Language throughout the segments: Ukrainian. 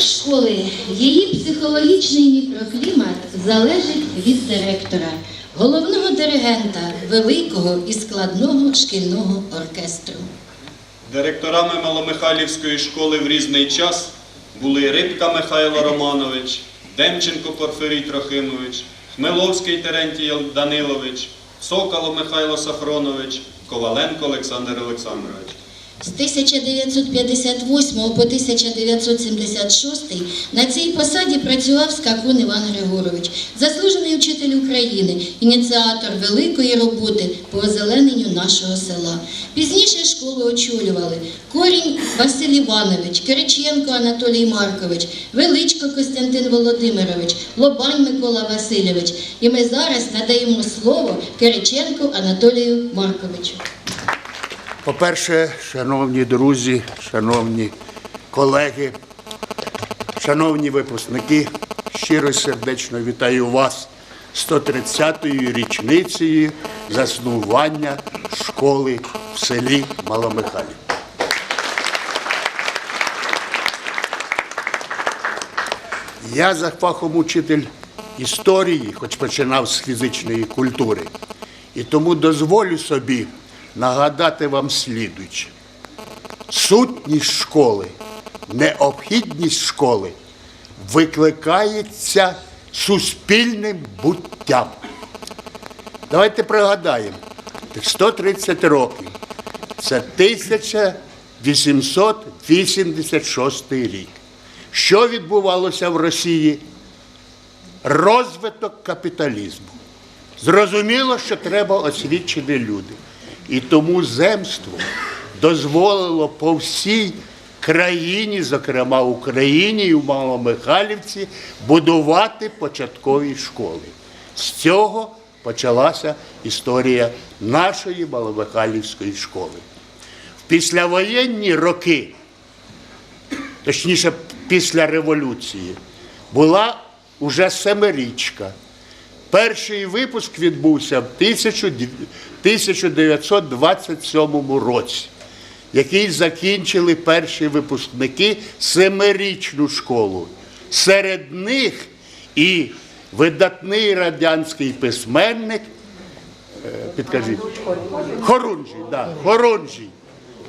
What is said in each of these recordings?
Школи, її психологічний мікроклімат залежить від директора, головного диригента великого і складного шкільного оркестру. Директорами Маломихайлівської школи в різний час були Рибка Михайло Романович, Демченко Порфирій Трохимович, Хмеловський Терентій Данилович, Соколов Михайло Сафронович, Коваленко Олександр Олександрович. З 1958 по 1976 на цій посаді працював Скакун Іван Григорович, заслужений вчитель України, ініціатор великої роботи по озелененню нашого села. Пізніше школу очолювали Корінь Василь Іванович, Кириченко Анатолій Маркович, Величко Костянтин Володимирович, Лобань Микола Васильович. І ми зараз надаємо слово Кириченку Анатолію Марковичу. По-перше, шановні друзі, шановні колеги, шановні випускники, щиро і сердечно вітаю вас 130-ю річницею заснування школи в селі Маломихайлів. Я за фахом учитель історії, хоч починав з фізичної культури. І тому дозволю собі нагадати вам слідуюче. Сутність школи, необхідність школи викликається суспільним буттям. Давайте пригадаємо, 130 років це 1886 рік. Що відбувалося в Росії? Розвиток капіталізму. Зрозуміло, що треба освічені люди. І тому земство дозволило по всій країні, зокрема Україні і в Маломихайлівці, будувати початкові школи. З цього почалася історія нашої Маломихайлівської школи. В післявоєнні роки точніше після революції, була уже семирічка. Перший випуск відбувся в 1927 році, який закінчили перші випускники семирічну школу. Серед них і видатний радянський письменник, е, підкажіть, Хорунжий, да, Хорунжий,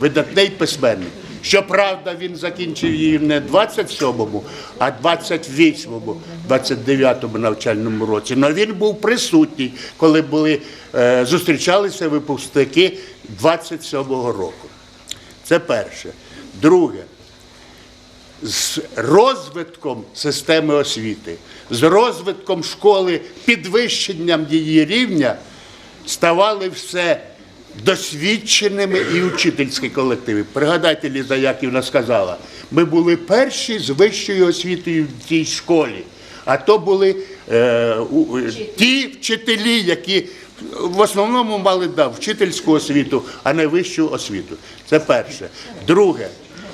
видатний письменник. Щоправда, він закінчив її не 27-му, а 28-му, 29-му навчальному році. Але він був присутній, коли були, е, зустрічалися випускники 27-го року. Це перше. Друге, з розвитком системи освіти, з розвитком школи, підвищенням її рівня ставали все досвідченими і учительські колективи. Пригадайте, Ліза Яківна сказала, ми були перші з вищою освітою в цій школі, а то були е, у- е, ті вчителі, які в основному мали да, вчительську освіту, а не вищу освіту. Це перше. Друге,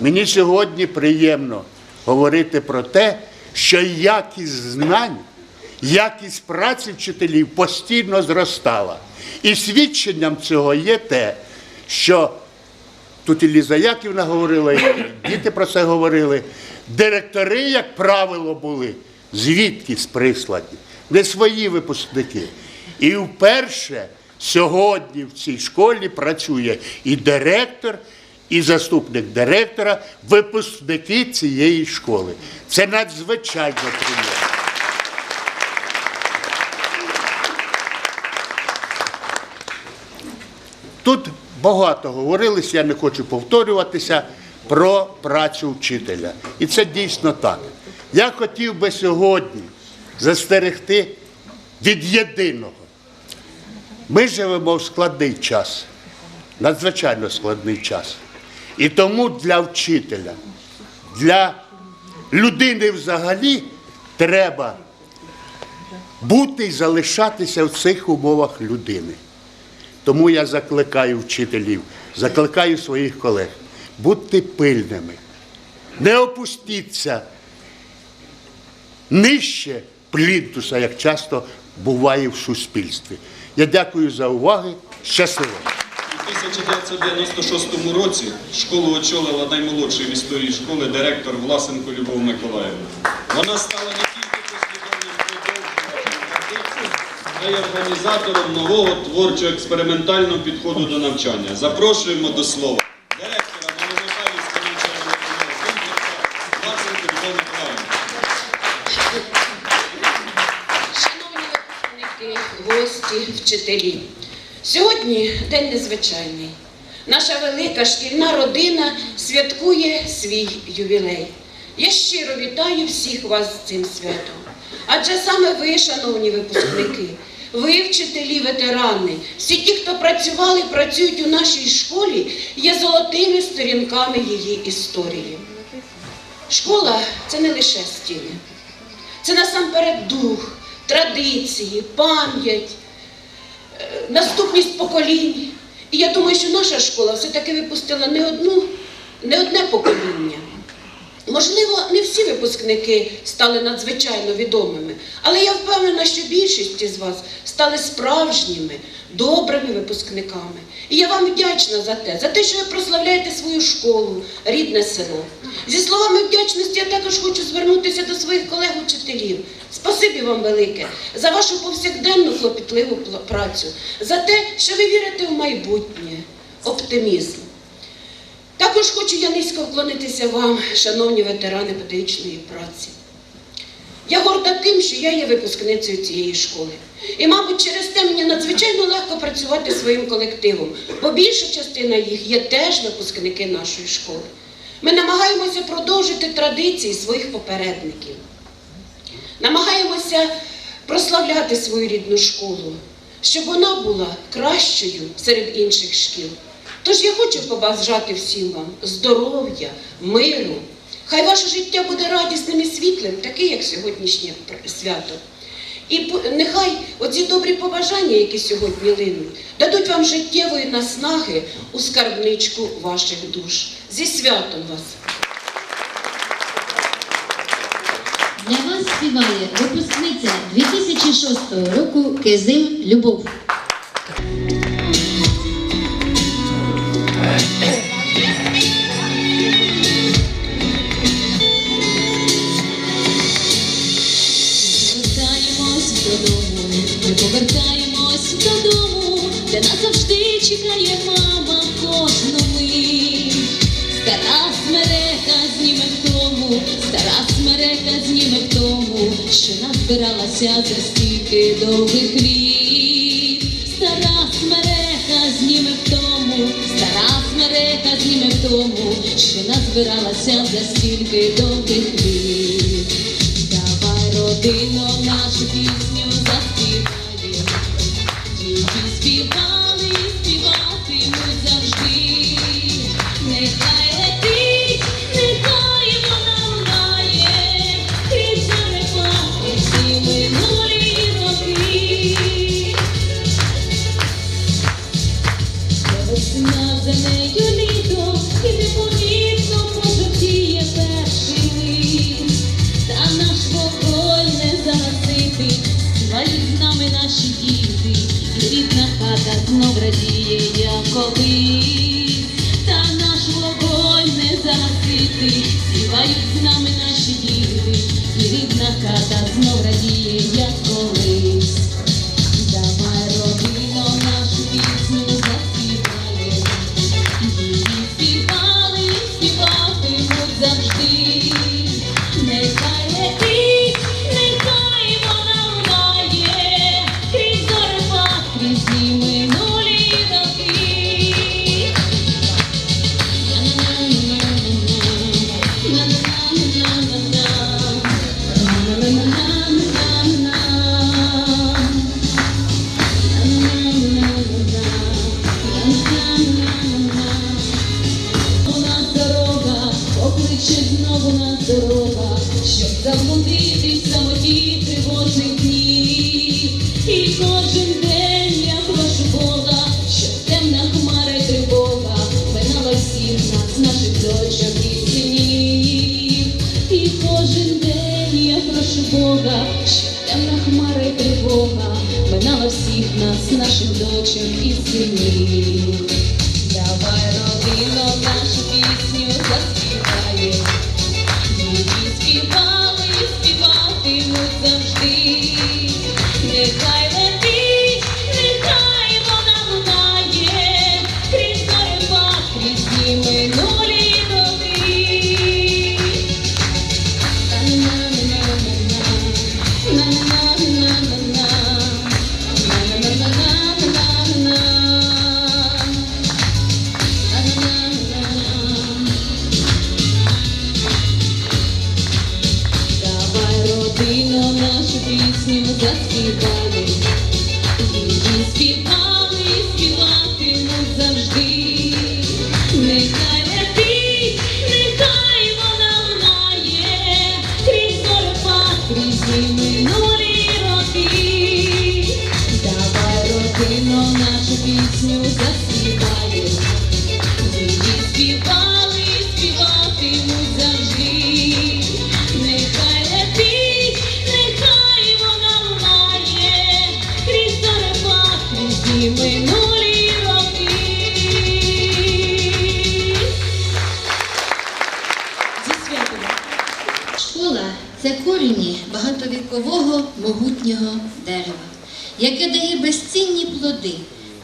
мені сьогодні приємно говорити про те, що якість знань якість праці вчителів постійно зростала. І свідченням цього є те, що тут і Ліза Яківна говорила, і діти про це говорили. Директори, як правило, були звідки прислані, не свої випускники. І вперше сьогодні в цій школі працює і директор, і заступник директора, випускники цієї школи. Це надзвичайно приємно. Тут багато говорилось, я не хочу повторюватися про працю вчителя. І це дійсно так. Я хотів би сьогодні застерегти від єдиного. Ми живемо в складний час, надзвичайно складний час. І тому для вчителя, для людини взагалі треба бути і залишатися в цих умовах людини. Тому я закликаю вчителів, закликаю своїх колег, будьте пильними, не опустіться нижче плінтуса, як часто буває в суспільстві. Я дякую за увагу. Щасливо! У 1996 році школу очолила наймолодший в історії школи директор Власенко Любов Миколаївна. Вона стала традицій, а й організатором нового творчо-експериментального підходу до навчання. Запрошуємо до слова директора Новомихайлівського навчального Шановні випускники, гості, вчителі, сьогодні день незвичайний. Наша велика шкільна родина святкує свій ювілей. Я щиро вітаю всіх вас з цим святом. Адже саме ви, шановні випускники, ви, вчителі, ветерани, всі ті, хто працювали, працюють у нашій школі, є золотими сторінками її історії. Школа це не лише стіни. Це насамперед дух, традиції, пам'ять, е, наступність поколінь. І я думаю, що наша школа все-таки випустила не одну, не одне покоління. Можливо, не всі випускники стали надзвичайно відомими, але я впевнена, що більшість із вас стали справжніми, добрими випускниками. І я вам вдячна за те, за те, що ви прославляєте свою школу, рідне село. Зі словами вдячності я також хочу звернутися до своїх колег-учителів. Спасибі вам велике за вашу повсякденну клопітливу працю, за те, що ви вірите в майбутнє, оптимізм. Також хочу я низько вклонитися вам, шановні ветерани педагогічної праці. Я горда тим, що я є випускницею цієї школи. І, мабуть, через те мені надзвичайно легко працювати своїм колективом, бо більша частина їх є теж випускники нашої школи. Ми намагаємося продовжити традиції своїх попередників. Намагаємося прославляти свою рідну школу, щоб вона була кращою серед інших шкіл. Тож я хочу побажати всім вам здоров'я, миру. Хай ваше життя буде радісним і світлим, таке, як сьогоднішнє свято. І нехай оці добрі побажання, які сьогодні линуть, дадуть вам життєвої наснаги у скарбничку ваших душ. Зі святом вас! Для вас співає випускниця 2006 року Кизим Любов. Довгих літ. Стара смерека зніме в тому, стара смерека зніме в тому, що назбиралася за стільки довгих літ. Давай, родино, нашу пісню заспіваємо. You. see.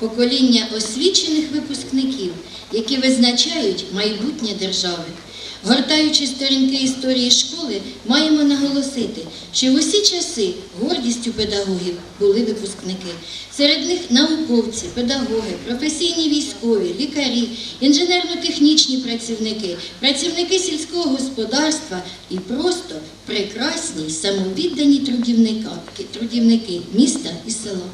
Покоління освічених випускників, які визначають майбутнє держави. Гортаючи сторінки історії школи, маємо наголосити, що в усі часи гордістю педагогів були випускники. Серед них науковці, педагоги, професійні військові, лікарі, інженерно-технічні працівники, працівники сільського господарства і просто прекрасні самовіддані трудівники міста і села.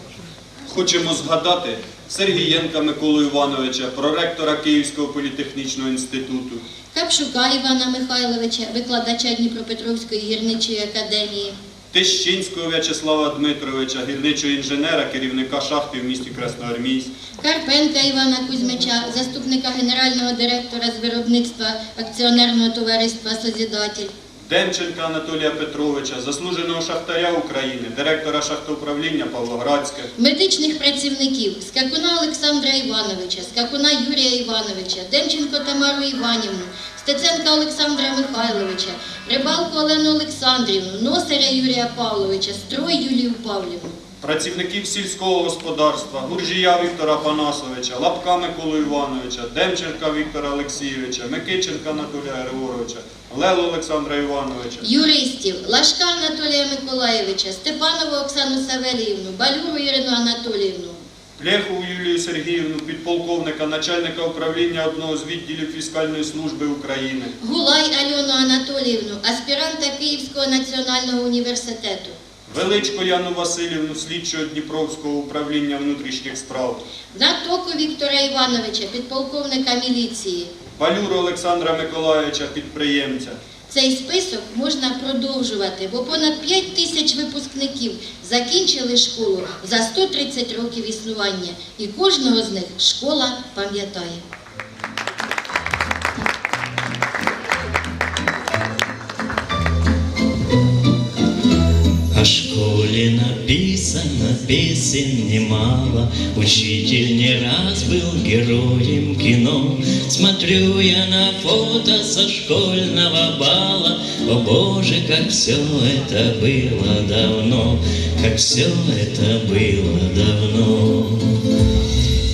Хочемо згадати Сергієнка Миколу Івановича, проректора Київського політехнічного інституту, Капшука Івана Михайловича, викладача Дніпропетровської гірничої академії. Тищинського В'ячеслава Дмитровича, гірничого інженера, керівника шахти в місті Красноармійськ, Карпенка Івана Кузьмича, заступника генерального директора з виробництва акціонерного товариства Созідатель. Демченка Анатолія Петровича, заслуженого шахтаря України, директора шахтоуправління Павлоградське, Медичних працівників Скакуна Олександра Івановича, Скакуна Юрія Івановича, Демченко Тамару Іванівну, Стеценка Олександра Михайловича, Рибалку Олену Олександрівну, Носаря Юрія Павловича, Строй Юлію Павлівну. Працівників сільського господарства, Гуржія Віктора Панасовича, Лапка Миколу Івановича, Демченка Віктора Олексійовича, Микиченка Анатолія Григоровича, Лелу Олександра Івановича. Юристів Лашка Анатолія Миколаєвича, Степанову Оксану Савеліївну, Балюру Ірину Анатоліївну. Плєхову Юлію Сергіївну, підполковника, начальника управління одного з відділів фіскальної служби України. Гулай Альону Анатоліївну, аспіранта Київського національного університету. Величко Яну Васильівну, слідчого Дніпровського управління внутрішніх справ. Натоку Віктора Івановича, підполковника міліції. Балюру Олександра Миколаївича, підприємця. Цей список можна продовжувати, бо понад 5 тисяч випускників закінчили школу за 130 років існування, і кожного з них школа пам'ятає. Написано песен немало, Учитель не раз был героем кино. Смотрю я на фото со школьного бала, О Боже, как все это было давно, Как все это было давно.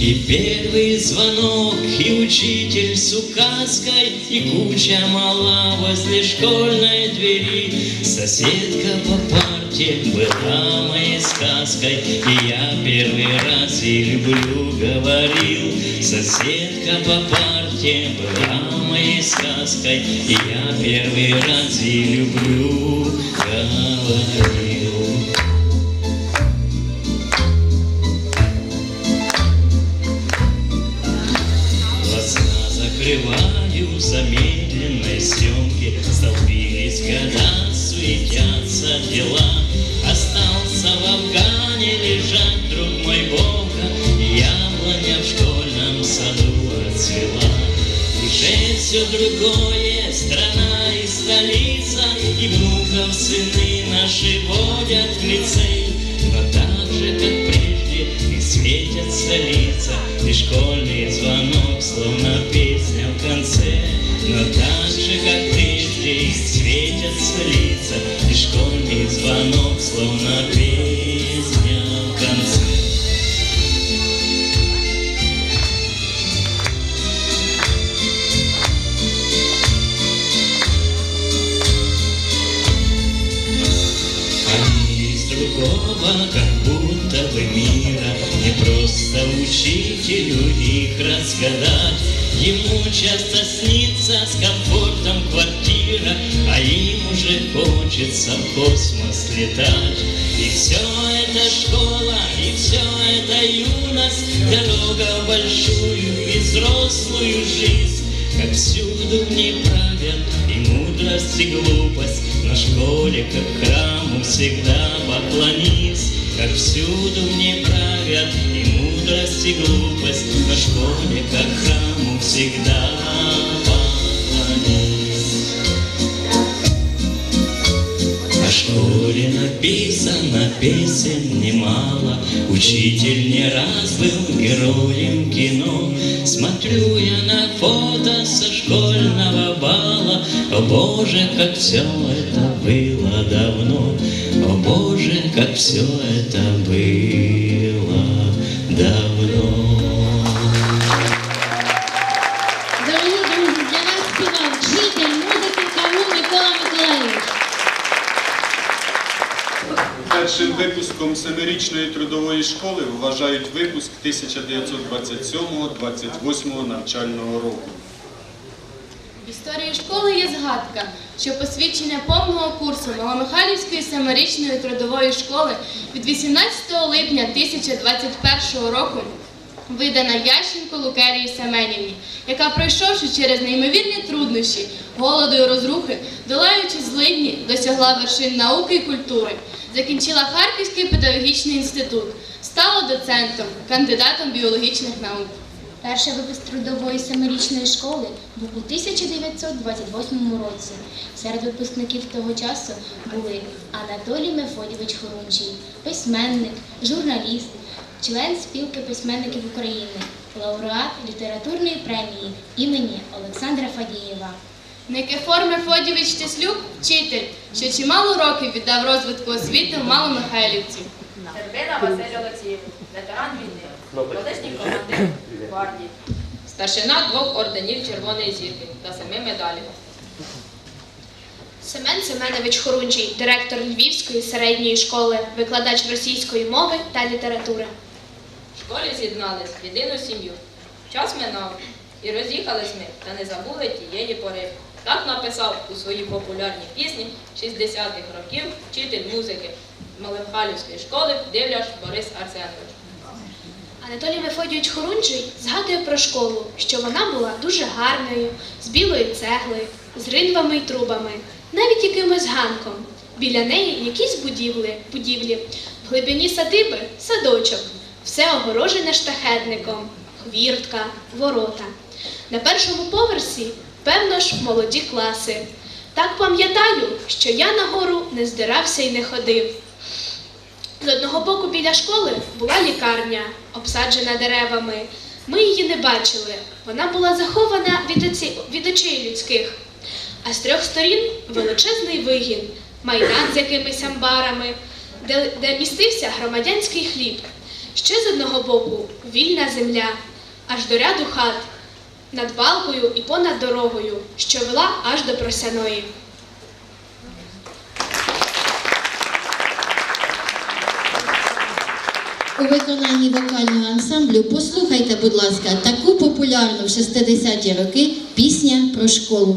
И первый звонок, и учитель с указкой, И куча мала возле школьной двери. Соседка по парте была моей сказкой, И я первый раз и люблю говорил. Соседка по парте была моей сказкой, И я первый раз и люблю говорил. И внуков сыны наши водят в лицей Но так же, как прежде, и смех светятся лица, и школьный звонок, словно песня в конце. Но так же, как прежде, светятся лица, и школьный звонок, словно песня учителю их разгадать. Ему часто снится с комфортом квартира А им уже хочется в космос летать. И все это школа, и все это юность Дорога в большую и взрослую жизнь. Как всюду правят и мудрость, и глупость, На школе, как храму, всегда поклонись. Как всюду и мудрость, и глупость, На школе, как храму, всегда поклонись. О школе написано песен немало, Учитель не раз был героем кино. Смотрю я на фото со школьного бала, О Боже, как все это было давно, О Боже, как все это было школи вважають випуск 1927-28 навчального року. В історії школи є згадка, що посвідчення повного курсу Маломихайлівської семирічної трудової школи від 18 липня 1021 року видана Ященко Лукерії Семенівні, яка, пройшовши через неймовірні труднощі, голоду і розрухи, долаючи злидні, досягла вершин науки і культури, закінчила Харківський педагогічний інститут, стала доцентом, кандидатом біологічних наук. Перший випуск трудової семирічної школи був у 1928 році. Серед випускників того часу були Анатолій Мефодійович Хорунжій, письменник, журналіст, член спілки письменників України, лауреат літературної премії імені Олександра Фадієва. Никифор Мефодійович Теслюк – вчитель, що чимало років віддав розвитку освіти в Маломихайлівці. Терпина Василь Олексійович, ветеран війни, колишній командир гвардії, старшина двох орденів Червоної зірки та семи медалей. Семен Семенович Хорунжий, директор Львівської середньої школи, викладач російської мови та літератури. В школі з'єднались в єдину сім'ю. Час минав, і роз'їхались ми, та не забули тієї пори. Так написав у своїй популярній пісні 60-х років вчитель музики Малихалівської школи Дивляш Борис Арсенович. Анатолій Мефодійович Хорунжий згадує про школу, що вона була дуже гарною, з білої цегли, з ринвами й трубами, навіть якимось ганком. Біля неї якісь будівлі, будівлі. В глибині садиби садочок, все огорожене штахетником, хвіртка, ворота. На першому поверсі, певно ж, молоді класи. Так пам'ятаю, що я нагору не здирався і не ходив. З одного боку біля школи була лікарня, обсаджена деревами. Ми її не бачили. Вона була захована від, оці... від очей людських. А з трьох сторін величезний вигін, майдан з якимись амбарами, де, де містився громадянський хліб. Ще з одного боку вільна земля, аж до ряду хат, над балкою і понад дорогою, що вела аж до просяної. У виконанні вокального ансамблю послухайте, будь ласка, таку популярну в 60-ті роки пісня про школу.